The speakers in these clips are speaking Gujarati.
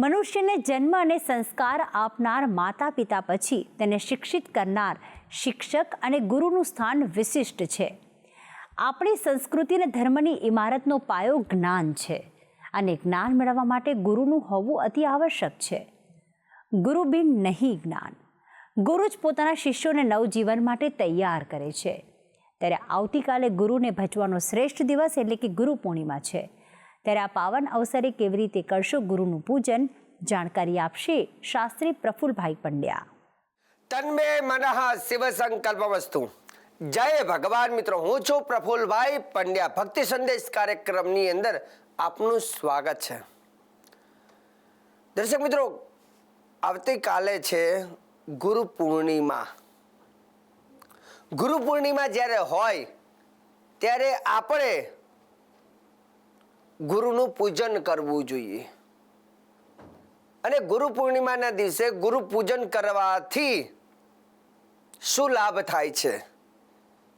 મનુષ્યને જન્મ અને સંસ્કાર આપનાર માતા પિતા પછી તેને શિક્ષિત કરનાર શિક્ષક અને ગુરુનું સ્થાન વિશિષ્ટ છે. આપણી સંસ્કૃતિ અને ધર્મની ઇમારતનો પાયો જ્ઞાન છે અને જ્ઞાન મેળવવા માટે ગુરુનું હોવું અતિ આવશ્યક છે. ગુરુ બિન નહીં જ્ઞાન. ગુરુ જ પોતાના શિષ્યોને નવજીવન માટે તૈયાર કરે છે. ત્યારે આવતીકાલે ગુરુને ભજવાનો શ્રેષ્ઠ દિવસ એટલે કે ગુરુ પૂર્ણિમા છે. ત્યારે આ પાવન અવસરે કેવી રીતે કરશો ગુરુનું પૂજન, જાણકારી આપશે શાસ્ત્રી પ્રફુલભાઈ પંડ્યા. તન્મે મનઃ શિવ સંકલ્પ વસ્તુ. જય ભગવાન મિત્રો, હું છું પ્રફુલભાઈ પંડ્યા. ભક્તિ સંદેશ કાર્યક્રમની અંદર આપનું સ્વાગત છે. દર્શક મિત્રો, આવતીકાલે છે ગુરુ પૂર્ણિમા. ગુરુ પૂર્ણિમા જ્યારે હોય, ત્યારે આપણે ગુરુનું પૂજન કરવું જોઈએ. અને ગુરુ પૂર્ણિમાના દિવસે ગુરુ પૂજન કરવાથી શું લાભ થાય છે?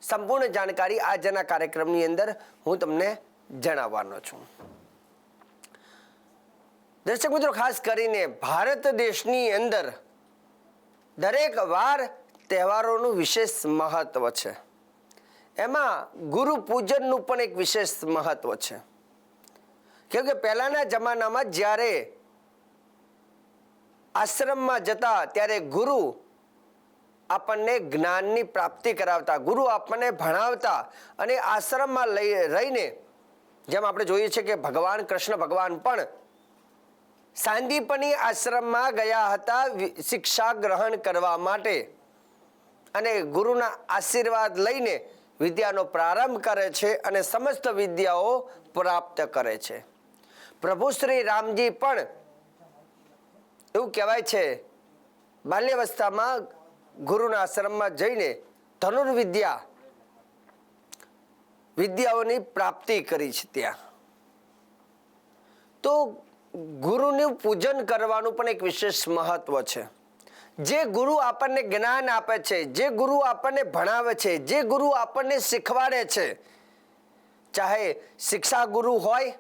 સંપૂર્ણ જાણકારી આજના કાર્યક્રમની અંદર હું તમને જણાવવાનો છું. દર્શક મિત્રો, ખાસ કરીને ભારત દેશની અંદર દરેક વાર તહેવારોનું વિશેષ મહત્વ છે. એમાં ગુરુ પૂજનનું પણ એક વિશેષ મહત્વ છે. કેમ કે પહેલાના જમાનામાં જ્યારે આશ્રમમાં જતા ત્યારે ગુરુ આપણને જ્ઞાનની પ્રાપ્તિ કરાવતા, ગુરુ આપણને ભણાવતા અને આશ્રમમાં લઈ, રહીને જેમ આપણે જોઈએ છીએ કે ભગવાન, કૃષ્ણ ભગવાન પણ સાંદીપની આશ્રમમાં ગયા હતા શિક્ષા ગ્રહણ કરવા માટે અને ગુરુના આશીર્વાદ લઈને વિદ્યાનો પ્રારંભ કરે છે અને સમસ્ત વિદ્યાઓ પ્રાપ્ત કરે છે. પ્રભુ શ્રી રામજી પણ એવું કહેવાય છે, બાલ્યાવસ્થામાં ગુરુના આશ્રમમાં જઈને ધનુર્વિદ્યા વિદ્યાઓની પ્રાપ્તિ કરી છે ત્યાં. તો ગુરુનું પૂજન કરવાનું પણ એક વિશેષ મહત્વ છે. જે ગુરુ આપણને જ્ઞાન આપે છે, જે ગુરુ આપણને ભણાવે છે, જે ગુરુ આપણને શીખવાડે છે, ચાહે શિક્ષા ગુરુ હોય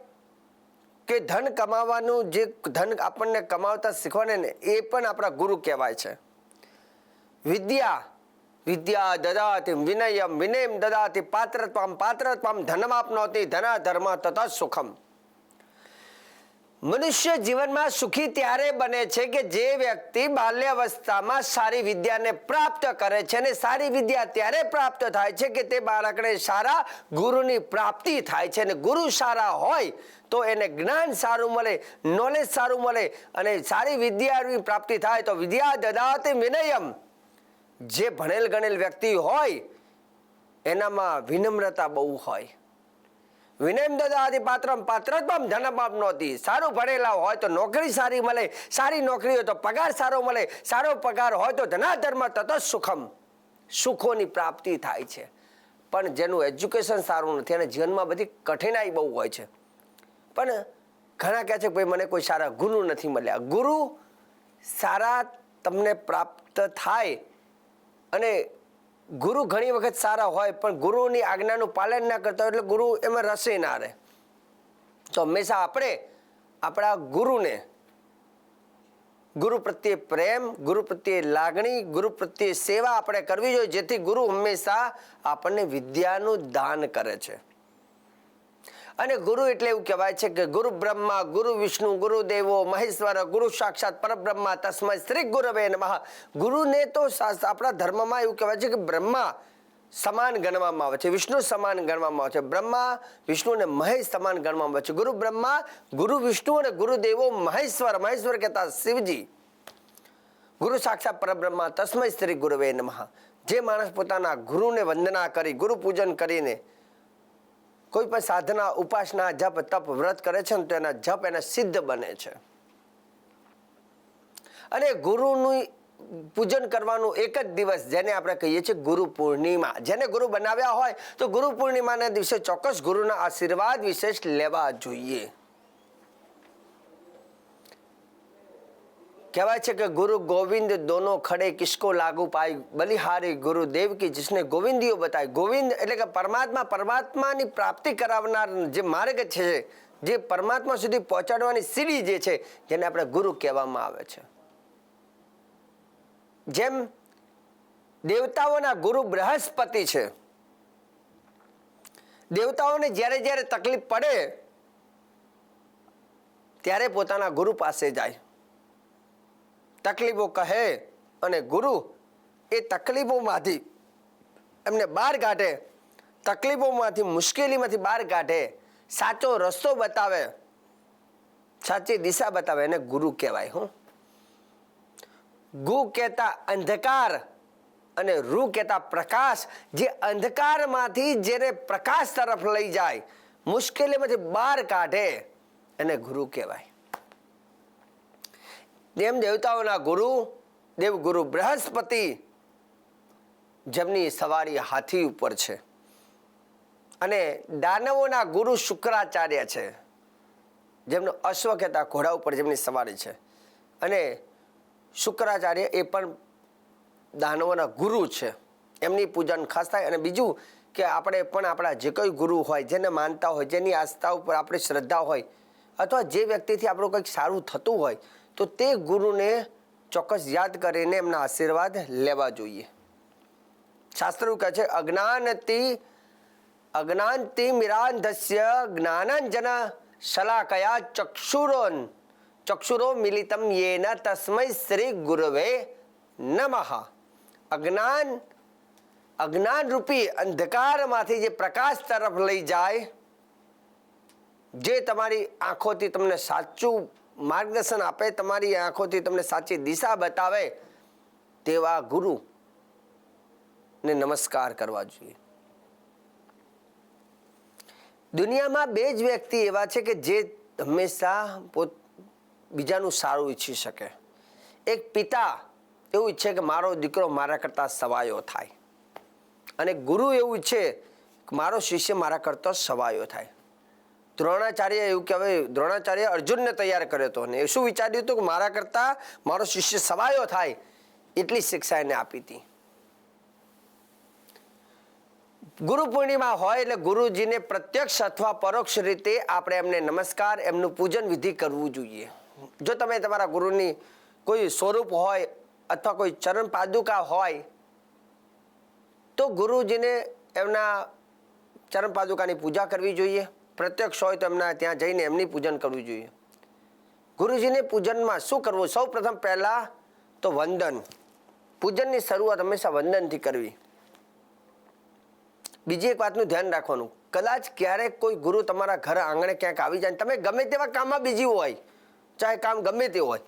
કે ધન કમાવાનું જે ધન આપણને કમાવતા શીખવાડે ને, એ પણ આપણા ગુરુ કહેવાય છે. વિદ્યા વિદ્યા દદાતિ વિનયમ વિનયમ દદાતિ પાત્રત્વમ પાત્રત્વમ ધનમાપનોતિ ધના ધર્મ તથા સુખમ. મનુષ્ય જીવનમાં સુખી ત્યારે બને છે કે જે વ્યક્તિ બાલ્યાવસ્થામાં સારી વિદ્યાને પ્રાપ્ત કરે છે અને સારી વિદ્યા ત્યારે પ્રાપ્ત થાય છે કે તે બાળકને સારા ગુરુની પ્રાપ્તિ થાય છે અને ગુરુ સારા હોય તો એને જ્ઞાન સારું મળે નોલેજ સારું મળે અને સારી વિદ્યાની પ્રાપ્તિ થાય તો વિદ્યા દદાતે વિનયમ. જે ભણેલ ગણેલ વ્યક્તિ હોય, એનામાં વિનમ્રતા બહુ હોય. વિનયમ દદાતિ પાત્રમ પાત્રત્વમ ધનપાપ નહોતી. સારું ભણેલા હોય તો નોકરી સારી મળે, સારી નોકરી હોય તો પગાર સારો મળે, સારો પગાર હોય તો ધનાધર્મ તત સુખમ. સુખોની પ્રાપ્તિ થાય છે. પણ જેનું એજ્યુકેશન સારું નથી અને જીવનમાં બધી કઠિનાઈ બહુ હોય છે. પણ ઘણા કહે છે કે ભાઈ મને કોઈ સારા ગુરુ નથી મળ્યા. ગુરુ સારા તમને પ્રાપ્ત થાય અને ગુરુ ઘણી વખત સારા હોય, પણ ગુરુની આજ્ઞાનું પાલન ના કરતા હોય એટલે ગુરુ એમાં રસે ના રહે. તો હંમેશા આપણે આપણા ગુરુને, ગુરુ પ્રત્યે પ્રેમ, ગુરુ પ્રત્યે લાગણી, ગુરુ પ્રત્યે સેવા આપણે કરવી જોઈએ, જેથી ગુરુ હંમેશા આપણને વિદ્યાનું દાન કરે છે. અને ગુરુ એટલે એવું કહેવાય છે કે ગુરુ બ્રહ્મા, ગુરુ વિષ્ણુ, ગુરુ દેવો, મહેશ્વર, ગુરુ સાક્ષાત પરબ્રહ્મા, તસ્મય શ્રી ગુરવે નમઃ. ગુરુને તો આપણા ધર્મમાં એવું કહેવાય છે કે બ્રહ્મા સમાન ગણવામાં આવે છે, વિષ્ણુ સમાન ગણવામાં આવે છે. બ્રહ્મા, વિષ્ણુ અને મહેશ સમાન ગણવામાં આવે છે. ગુરુ બ્રહ્મા, ગુરુ વિષ્ણુ અને ગુરુદેવો મહેશ્વર મહેશ્વર કહેતા શિવજી. ગુરુ સાક્ષાત પરબ્રહ્મા, તસ્મય શ્રી ગુરુવે નમઃ. જે માણસ પોતાના ગુરુને વંદના કરી, ગુરુ પૂજન કરીને કોઈ પણ સાધના, ઉપાસના, જપ, તપ, વ્રત કરે છે ને તો એના જપ એને સિદ્ધ બને છે. અને ગુરુનું પૂજન કરવાનું એક જ દિવસ, જેને આપણે કહીએ છીએ ગુરુ પૂર્ણિમા. જેને ગુરુ બનાવ્યા હોય તો ગુરુ પૂર્ણિમાના દિવસે ચોક્કસ ગુરુના આશીર્વાદ વિશેષ લેવા જોઈએ. કહેવાય છે કે ગુરુ ગોવિંદ દોનો ખડે કિસકો લાગુ પાય બલિહારી ગુરુ દેવકી જિસને ગોવિંદીઓ બતાય. ગોવિંદ એટલે કે પરમાત્મા, પરમાત્માની પ્રાપ્તિ કરાવનાર જે માર્ગ છે, જે પરમાત્મા સુધી પહોંચાડવાની સીડી જે છે જેને આપણે ગુરુ કહેવામાં આવે છે. જેમ દેવતાઓના ગુરુ બૃહસ્પતિ છે, દેવતાઓને જ્યારે જ્યારે તકલીફ પડે, ત્યારે પોતાના ગુરુ પાસે જાય. તકલીફો કહે અને ગુરુ એ તકલીફોમાંથી એમને બહાર કાઢે, તકલીફોમાંથી, મુશ્કેલીમાંથી બહાર કાઢે, સાચો રસ્તો બતાવે, સાચી દિશા બતાવે એને ગુરુ કહેવાય હું. ગુ કહેતા અંધકાર અને રૂ કહેતા પ્રકાશ જે અંધકારમાંથી જેને પ્રકાશ તરફ લઈ જાય, મુશ્કેલીમાંથી બહાર કાઢે એને ગુરુ કહેવાય. તેમ દેવતાઓના ગુરુ દેવગુરુ બૃહસ્પતિ જેમની સવારી હાથી ઉપર છે. અને દાનવોના ગુરુ શુક્રાચાર્ય છે. જેમનો અશ્વ કહેતા ઘોડા ઉપર જેમની સવારી છે. અને શુક્રાચાર્ય એ પણ દાનવોના ગુરુ છે. એમની પૂજન ખાસ થાય. અને બીજું કે આપણે પણ આપણા જે કોઈ ગુરુ હોય, જેને માનતા હોય, જેની આસ્થા ઉપર આપણી શ્રદ્ધા હોય, અથવા જે વ્યક્તિથી આપણું કંઈક સારું થતું હોય તો તે ગુરુને ચોક્કસ યાદ કરીને એમના આશીર્વાદ લેવા જોઈએ શાસ્ત્રો કહે છે અજ્ઞાનતી અજ્ઞાનતિ મિરાંધસ્ય જ્ઞાનાંજન શલાકયા ચક્ષુરોન ચક્ષુરો મિલિતમ યેન તસ્મૈ શ્રી ગુરવે નમઃ અજ્ઞાન અજ્ઞાન રૂપી અંધકારમાંથી જે પ્રકાશ તરફ લઈ જાય જે તમારી આંખોથી તમને સાચું માર્ગદર્શન આપે, તમારી આંખોથી તમને સાચી દિશા બતાવે તેવા ગુરુ ને નમસ્કાર કરવા જોઈએ. દુનિયામાં બે જ વ્યક્તિ એવા છે કે જે હંમેશા પોત, બીજાનું સારું ઈચ્છી શકે. એક પિતા એવું ઈચ્છે કે મારો દીકરો મારા કરતાં સવાયો થાય. અને ગુરુ એવું ઈચ્છે કે મારો શિષ્ય મારા કરતાં સવાયો થાય. દ્રોણાચાર્ય એવું કે હવે દ્રોણાચાર્ય અર્જુનને તૈયાર કર્યો હતો. અને એ શું વિચાર્યું હતું કે મારા કરતાં મારો શિષ્ય સવાયો થાય એટલી શિક્ષા એને આપી હતી. ગુરુ પૂર્ણિમા હોય એટલે ગુરુજીને પ્રત્યક્ષ અથવા પરોક્ષ રીતે આપણે એમને નમસ્કાર, એમનું પૂજન વિધિ કરવું જોઈએ. જો તમે તમારા ગુરુની કોઈ સ્વરૂપ હોય અથવા કોઈ ચરણ પાદુકા હોય, તો ગુરુજીને એમના ચરણ પાદુકાની પૂજા કરવી જોઈએ. પ્રત્યક્ષ હોય તો એમના ત્યાં જઈને એમની પૂજન કરવું જોઈએ. ગુરુજીને પૂજનમાં શું કરવું? સૌ પ્રથમ પહેલાં તો વંદન. પૂજનની શરૂઆત હંમેશા વંદનથી કરવી. બીજી એક વાતનું ધ્યાન રાખવાનું. કદાચ ક્યારેક કોઈ ગુરુ તમારા ઘર આંગણે ક્યાંક આવી જાય તમે ગમે તેવા કામમાં બીજી હોય, ચાહે કામ ગમે તે હોય,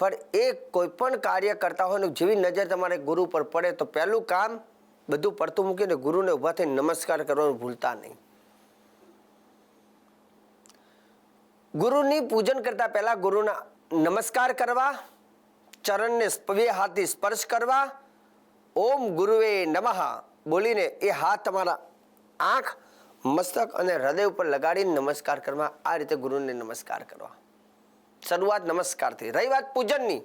પણ એ કોઈ પણ કાર્ય કરતા હોય જેવી નજર તમારે ગુરુ પર પડે તો પહેલું કામ બધું પડતું મૂકીને ગુરુને ઊભા થઈને નમસ્કાર કરવાનું ભૂલતા નહીં. ગુરુની પૂજન કરતા પહેલા ગુરુના નમસ્કાર કરવા, ચરણને બે હાથથી સ્પર્શ કરવા, ઓમ ગુરુવે નમઃ બોલીને એ હાથ તમારા આંખ, મસ્તક અને હૃદય ઉપર લગાડીને નમસ્કાર કરવા, આ રીતે ગુરુને નમસ્કાર કરવા. શરૂઆત નમસ્કારથી. રહી વાત પૂજનની.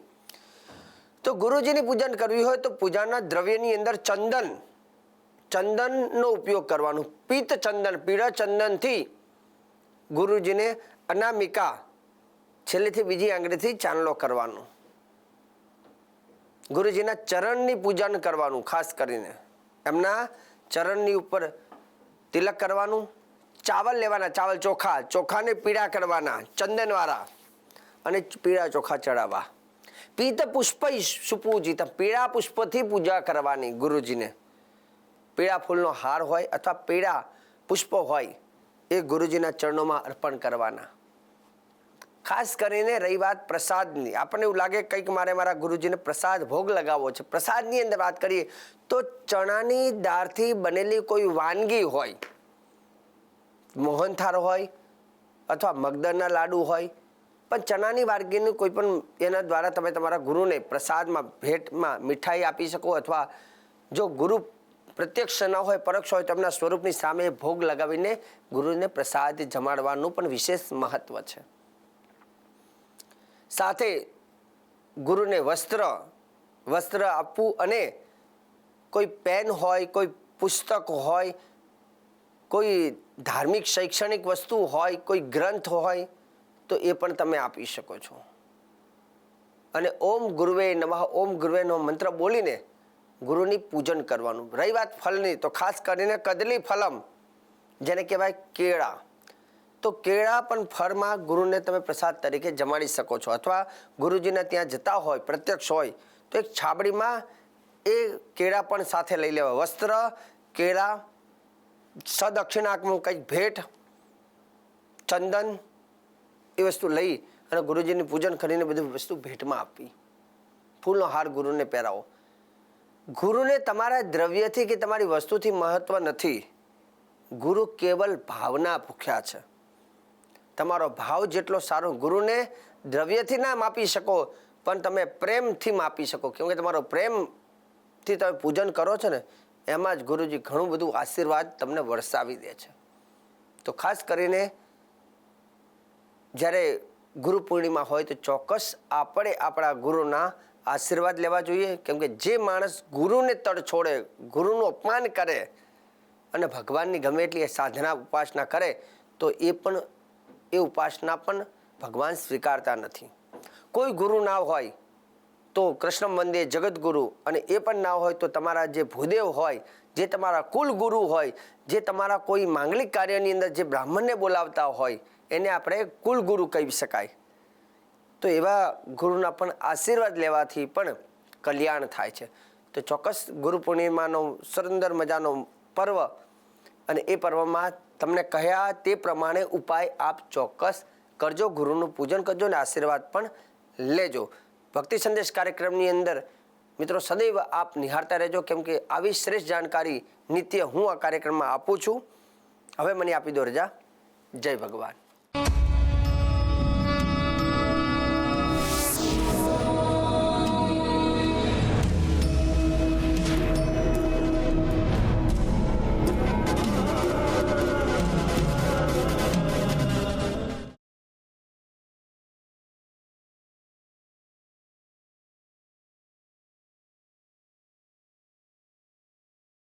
તો ગુરુજીની પૂજન કરવી હોય તો પૂજાના દ્રવ્યની અંદર ચંદન, ચંદનનો ઉપયોગ કરવાનો. પિત્ત ચંદન, પીળા ચંદનથી ગુરુજીને અનામિકા છેલ્લેથી બીજી આંગળીથી ચાંદલો કરવાનો. ગુરુજીના ચરણની પૂજન કરવાનું, ખાસ કરીને. એમના ચરણની ઉપર તિલક કરવાનું, ચાવલ લેવાના, ચાવલ ચોખા, ચોખાને પીળા કરવાના, ચંદનવાળા અને પીળા ચોખા ચડાવવા. પીત પુષ્પ સુપૂજિત, પીળા પુષ્પથી પૂજા કરવાની ગુરુજીને. પીળા ફૂલનો હાર હોય અથવા પીળા પુષ્પ હોય એ ગુરુજીના ચરણોમાં અર્પણ કરવાના. ખાસ કરીને રહી વાત પ્રસાદની. આપણને એવું લાગે કંઈક મારે મારા ગુરુજીને પ્રસાદ ભોગ લગાવવો છે. પ્રસાદની અંદર વાત કરીએ તો ચણાની દાળથી બનેલી કોઈ વાનગી હોય, મોહનથાળ હોય અથવા મગદરના લાડુ હોય, પણ ચણાની વાનગીનું કોઈ પણ એના દ્વારા તમે તમારા ગુરુને પ્રસાદમાં, ભેટમાં મીઠાઈ આપી શકો અથવા જો ગુરુ પ્રત્યક્ષ ન હોય, પરોક્ષ હોય તેમના સ્વરૂપની સામે ભોગ લગાવીને ગુરુને પ્રસાદ જમાડવાનું પણ વિશેષ મહત્વ છે. સાથે ગુરુને વસ્ત્ર વસ્ત્ર આપવું અને કોઈ પેન હોય, કોઈ પુસ્તક હોય, કોઈ ધાર્મિક શૈક્ષણિક વસ્તુ હોય, કોઈ ગ્રંથ હોય, તો એ પણ તમે આપી શકો છો. અને ઓમ ગુરુવે નમઃ, ઓમ ગુરુવેનો મંત્ર બોલીને ગુરુની પૂજન કરવાનું. રહી વાત ફળની તો ખાસ કરીને કદલી ફલમ, જેને કહેવાય કેળા. તો કેળા પણ ફળમાં ગુરુને તમે પ્રસાદ તરીકે જમાડી શકો છો. અથવા ગુરુજીને ત્યાં જતા હોય, પ્રત્યક્ષ હોય, તો એક છાબડીમાં એ કેળા પણ સાથે લઈ લેવા. વસ્ત્ર, કેળા સદક્ષિણાકમાં કંઈક ભેટ, ચંદન, એ વસ્તુ લઈ અને ગુરુજીની પૂજન કરીને બધી વસ્તુ ભેટમાં આપવી ફૂલનો હાર ગુરુને પહેરાવો. ગુરુને તમારા દ્રવ્યથી કે તમારી વસ્તુથી મહત્વ નથી. ગુરુ કેવલ ભાવના ભૂખ્યા છે. તમારો ભાવ જેટલો સારો ગુરુને દ્રવ્યથી ના માપી શકો, પણ તમે પ્રેમથી માપી શકો. કેમ કે તમારો પ્રેમથી તમે પૂજન કરો છો ને, એમાં જ ગુરુજી ઘણું બધું આશીર્વાદ તમને વરસાવી દે છે. તો ખાસ કરીને જ્યારે ગુરુ પૂર્ણિમા હોય તો ચોક્કસ આપણે આપણા ગુરુના આશીર્વાદ લેવા જોઈએ. કેમ કે જે માણસ ગુરુને તડ છોડે, ગુરુનું અપમાન કરે અને ભગવાનની ગમે એટલી સાધના ઉપાસના કરે, તો એ પણ, એ ઉપાસના પણ ભગવાન સ્વીકારતા નથી. કોઈ ગુરુ ના હોય તો કૃષ્ણ મંદિર જગતગુરુ અને એ પણ ના હોય તો તમારા જે ભૂદેવ હોય, જે તમારા કુલ ગુરુ હોય, જે તમારા કોઈ માંગલિક કાર્યની અંદર જે બ્રાહ્મણને બોલાવતા હોય, એને આપણે કુલ ગુરુ કહી શકાય. તો એવા ગુરુના પણ આશીર્વાદ લેવાથી પણ કલ્યાણ થાય છે. તો ચોક્કસ ગુરુ પૂર્ણિમાનો સુંદર મજાનો પર્વ અને એ પર્વમાં તમને કહ્યા તે પ્રમાણે ઉપાય આપ ચોક્કસ કરજો, ગુરુનું પૂજન કરજો અને આશીર્વાદ પણ લેજો. ભક્તિ સંદેશ કાર્યક્રમની અંદર મિત્રો સદૈવ આપ નિહાળતા રહેજો, કેમ કે આવી શ્રેષ્ઠ જાણકારી નિત્ય હું આ કાર્યક્રમમાં આપું છું. હવે મને આપી દો રજા. જય ભગવાન.